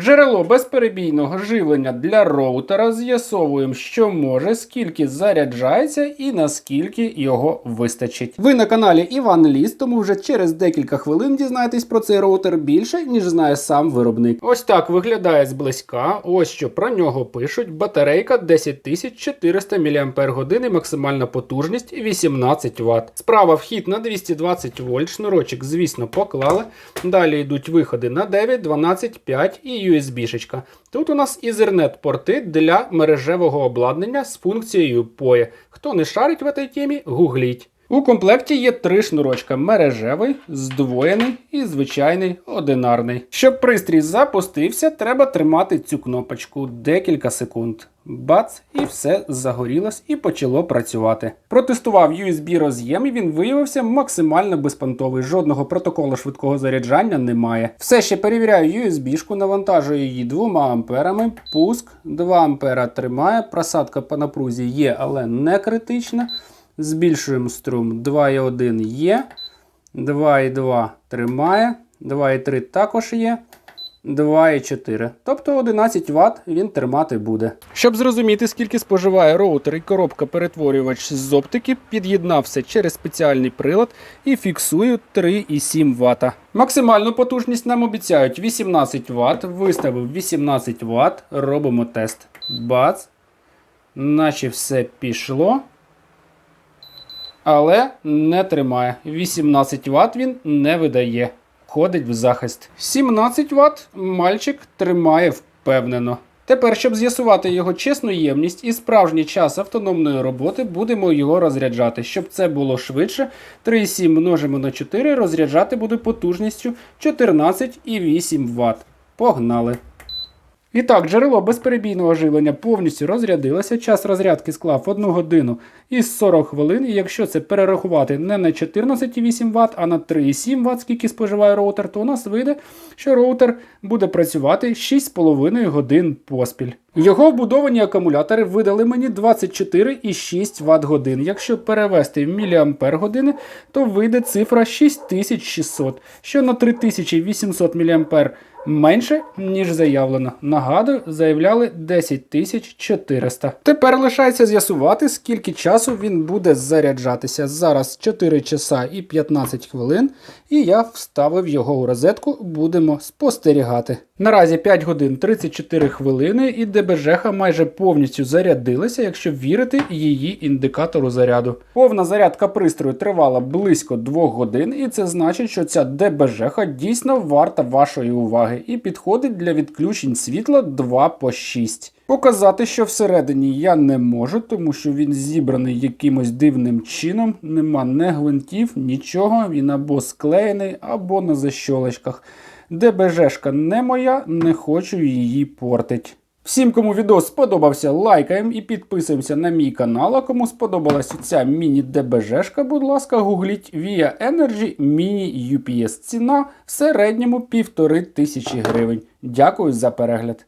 Джерело безперебійного живлення для роутера з'ясовуємо, що може, скільки заряджається і наскільки його вистачить. Ви на каналі Іван Ліс, тому вже через декілька хвилин дізнаєтесь про цей роутер більше, ніж знає сам виробник. Ось так виглядає зблизька. Ось що про нього пишуть. Батарейка 10400 мАч, максимальна потужність 18 Вт. Справа вхід на 220 вольт, шнурочок, звісно, поклали. Далі йдуть виходи на 9, 12, 5 і USB-шечка. Тут у нас Ethernet порти для мережевого обладнання з функцією PoE. Хто не шарить в этой темі, гугліть. У комплекті є три шнурочка: мережевий, здвоєний і звичайний одинарний. Щоб пристрій запустився, треба тримати цю кнопочку декілька секунд. Бац, і все загорілось і почало працювати. Протестував USB роз'єм, і він виявився максимально безпонтовий. Жодного протоколу швидкого заряджання немає. Все ще перевіряю USB-шку, навантажую її 2 амперами. Пуск 2 ампера тримає. Просадка по напрузі є, але не критична. Збільшуємо струм 2,1 є. 2,2 тримає. 2,3 також є. 2,4. Тобто 11 Вт він тримати буде. Щоб зрозуміти, скільки споживає роутер і коробка перетворювач з оптики, під'єднав все через спеціальний прилад і фіксую 3,7 Вт. Максимальну потужність нам обіцяють 18 Вт. Виставив 18 Вт. Робимо тест. Бац. Наче все пішло. Але не тримає. 18 Вт він не видає. Ходить в захист. 17 Вт мальчик тримає впевнено. Тепер, щоб з'ясувати його чесну ємність і справжній час автономної роботи, будемо його розряджати. Щоб це було швидше, 3,7 множимо на 4, розряджати буде потужністю 14,8 Вт. Погнали! І так, джерело безперебійного живлення повністю розрядилося. Час розрядки склав 1 годину із 40 хвилин. І якщо це перерахувати не на 14,8 Вт, а на 3,7 Вт, скільки споживає роутер, то у нас вийде, що роутер буде працювати 6,5 годин поспіль. Його вбудовані акумулятори видали мені 24,6 Вт годин. Якщо перевести в міліампер години, то вийде цифра 6600, що на 3800 мА менше, ніж заявлено. Нагадую, заявляли 10400. Тепер лишається з'ясувати, скільки часу він буде заряджатися. Зараз 4 часа і 15 хвилин, і я вставив його у розетку, будемо спостерігати. Наразі 5 годин 34 хвилини, і ДБЖХ майже повністю зарядилася, якщо вірити її індикатору заряду. Повна зарядка пристрою тривала близько 2 годин, і це значить, що ця ДБЖХ дійсно варта вашої уваги і підходить для відключень світла 2 по 6. Показати, що всередині я не можу, тому що він зібраний якимось дивним чином. Нема не гвинтів, нічого. Він або склеєний, або на защолочках. ДБЖшка не моя, не хочу її портить. Всім, кому відео сподобався, лайкаємо і підписуємося на мій канал. А кому сподобалася ця міні-ДБЖшка, будь ласка, гугліть Via Energy Mini UPS. Ціна в середньому півтори тисячі гривень. Дякую за перегляд.